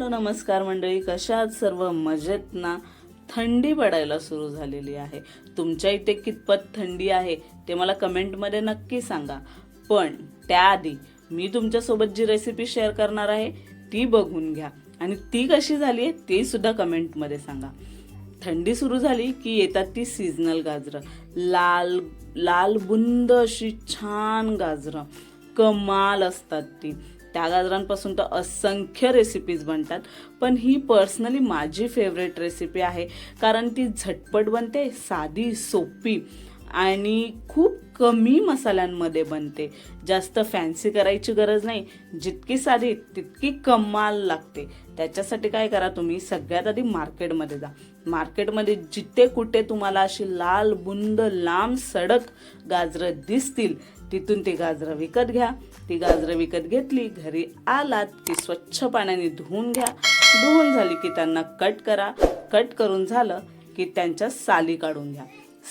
Hello नमस्कार मंडळी. कशा सर्व? मजेत ना? थंडी पडायला सुरू झालेली आहे. तुमच्या इथे कितपत थंडी आहे ते मला कमेंटमध्ये नक्की सांगा. पण त्याआधी मी तुमच्यासोबत जी रेसिपी शेअर करणार आहे ती बघून घ्या. आणि ती कशी झाली आहे ते सुद्धा कमेंटमध्ये सांगा. थंडी सुरू झाली की येतात ती सीझनल गाजरं. लाल लाल बुंद अशी छान गाजरं. कमाल असतात ती. त्या गाजरांपासून तर असंख्य रेसिपीज बनतात. पण ही पर्सनली माझी फेवरेट रेसिपी आहे. कारण ती झटपट बनते साधी सोपी आणि खूप कमी मसाल्यांमध्ये बनते. जास्त फॅन्सी करायची गरज नाही. जितकी साधी तितकी कमाल लागते. त्याच्यासाठी काय करा तुम्ही सगळ्यात आधी मार्केटमध्ये जा. मार्केटमध्ये जिथे कुठे तुम्हाला अशी लाल बुंद लांब सडक गाजरं दिसतील तिथून ती गाजरं विकत घ्या. ती गाजरं विकत घेतली घरी आलात की स्वच्छ पाण्याने धुवून घ्या. धुवून झाली की त्यांना कट करा. कट करून झालं की त्यांच्या साली काढून घ्या.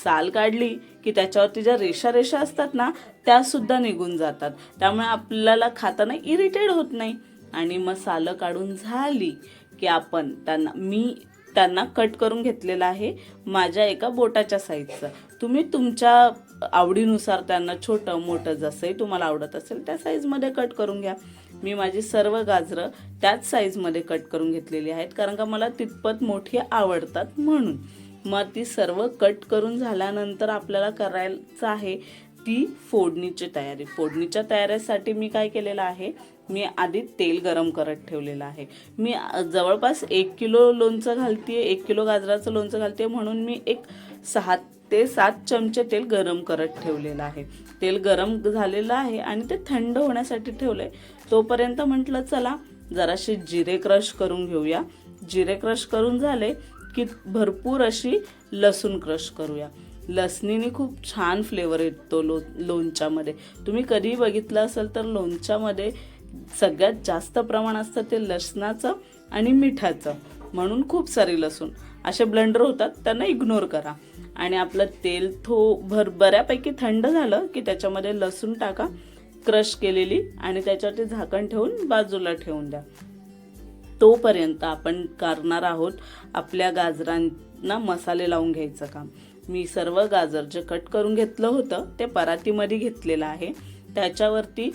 साल काढली की त्याच्यावरती ज्या रेषा रेषा असतात ना त्या सुद्धा निघून जातात. त्यामुळे आपल्याला खाताना इरिटेड होत नाही. आणि मग सालं काढून झाली की आपण त्यांना मी त्यांना कट करून घेतलेलं आहे माझ्या एका बोटाच्या साईजचं तुम्ही तुमच्या आवडीनुसार त्यांना छोटं मोठं जसंही तुम्हाला आवडत असेल त्या साईजमध्ये कट करून घ्या. मी माझी सर्व गाजरं त्याच साईजमध्ये कट करून घेतलेली आहेत कारण का मला तितपत मोठी आवडतात म्हणून. मग ती सर्व कट करून झाल्यानंतर आपल्याला करायचं आहे ती फोडणीची तयारी. फोडणीच्या तयारीसाठी मी काय केलेलं आहे? मी आधी तेल गरम करत ठेवलेलं आहे. मी जवळपास एक किलो लोणचं घालते एक किलो गाजराचं लोणचं घालते म्हणून मी एक सहा ते सात चमचे तेल गरम करत ठेवलेलं आहे. तेल गरम झालेलं आहे आणि ते थंड होण्यासाठी ठेवलं आहे तोपर्यंत म्हटलं चला जराशी जिरे क्रश करून घेऊया. जिरे क्रश करून झाले की भरपूर अशी लसूण क्रश करूया. लसणीने खूप छान फ्लेवर येतो लो लोणच्यामध्ये. तुम्ही कधीही बघितलं असेल तर लोणच्यामध्ये सगळ्यात जास्त प्रमाण असतं ते लसणाचं आणि मिठाचं. म्हणून खूप सारी लसूण. असे ब्लेंडर होतात त्यांना इग्नोर करा. आणि आपलं तेल थो भर बऱ्यापैकी थंड झालं की त्याच्यामध्ये लसूण टाका क्रश केलेली आणि त्याच्यावरती झाकण ठेवून बाजूला ठेवून द्या. तोपर्यंत आपण करणार आहोत आपल्या गाजरांना मसाले लावून घ्यायचं काम. मी सर्व गाजर जे कट करून घेतलं होतं ते परातीमध्ये घेतलेलं आहे. त्याच्यावरती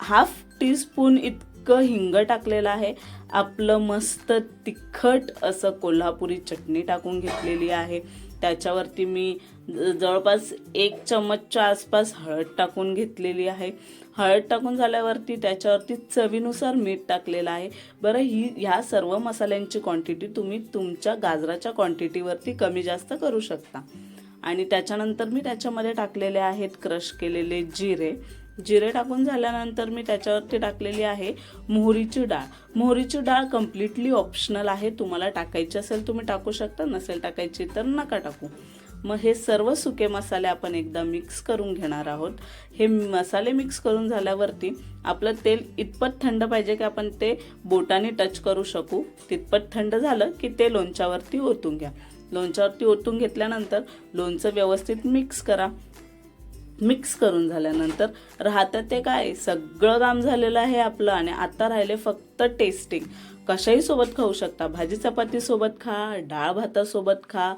हाफ टीस्पून इतकं हिंग टाकलेलं आहे. आपलं मस्त तिखट असं कोल्हापुरी चटणी टाकून घेतलेली आहे. त्याच्यावरती मी ज- जवळपास एक चम्मचच्या आसपास हळद टाकून घेतलेली आहे. हळद टाकून झाल्यावरती त्याच्यावरती चवीनुसार मीठ टाकलेलं आहे. बरं ही ह्या सर्व मसाल्यांची क्वांटिटी तुम्ही तुमच्या गाजराच्या क्वांटिटीवरती कमी जास्त करू शकता. आणि त्याच्यानंतर मी त्याच्यामध्ये टाकलेले आहेत क्रश केलेले जिरे. जिरे टाकून झाल्यानंतर मी त्याच्यावरती टाकलेली आहे मोहरीची डाळ. मोहरीची डाळ कम्प्लिटली ऑप्शनल आहे. तुम्हाला टाकायची असेल तुम्ही टाकू शकता नसेल टाकायची तर नका टाकू. मग हे सर्व सुके मसाले आपण एकदा मिक्स करून घेणार आहोत. हे मसाले मिक्स करून झाल्यावरती आपलं तेल इतपत थंड पाहिजे की आपण ते बोटाने टच करू शकू. तितपत थंड झालं की ते लोणच्यावरती ओतून घ्या. लोणच्यावरती ओतून घेतल्यानंतर लोणचं व्यवस्थित मिक्स करा. मिक्स करून झाल्यानंतर राहतं ते काय? सगळं काम झालेलं आहे आपलं आणि आता राहिले फक्त टेस्टिंग कशाही सोबत खाऊ शकता. भाजी चपातीसोबत खा डाळ भातासोबत खा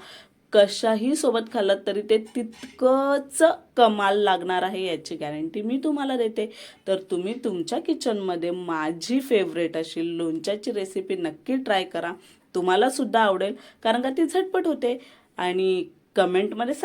कशाही सोबत खाल्लं तरी ते तितकंच कमाल लागणार आहे याची गॅरंटी मी तुम्हाला देते. तर तुम्ही तुमच्या किचनमध्ये माझी फेवरेट अशी लोणच्याची रेसिपी नक्की ट्राय करा. तुम्हाला सुद्धा आवडेल कारण का ती झटपट होते. आणि कमेंटमध्ये सांग.